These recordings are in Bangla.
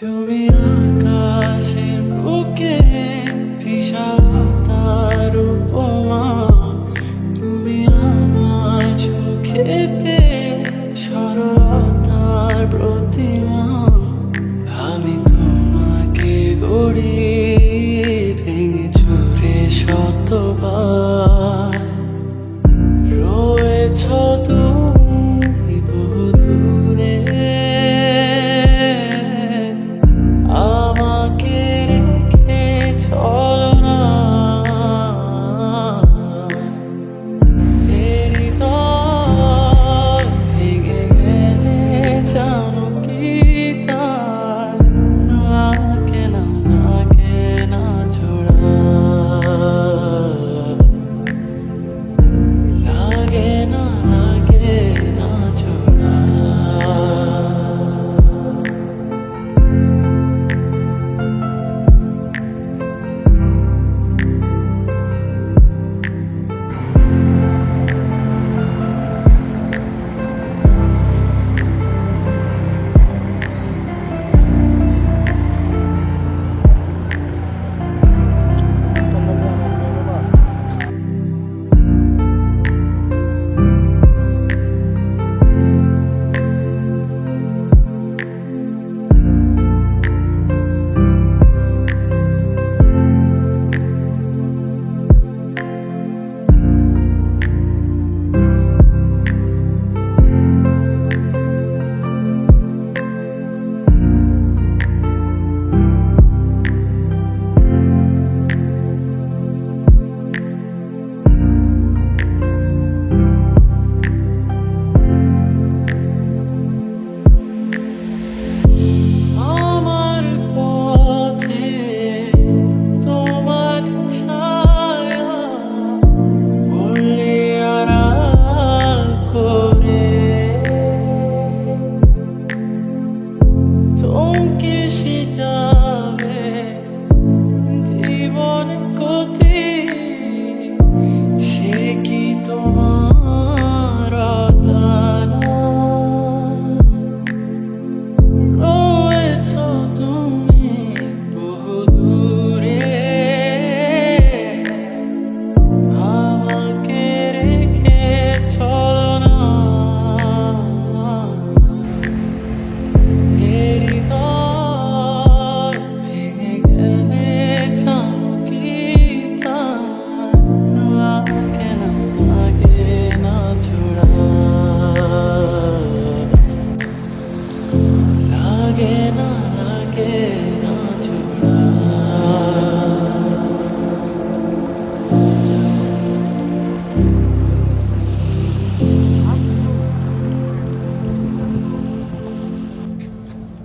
তুমি আকাশের বুকে বিশাল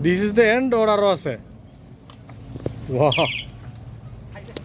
দিস ইজ দ্য এন্ড ওর আরও আছে? ওয়া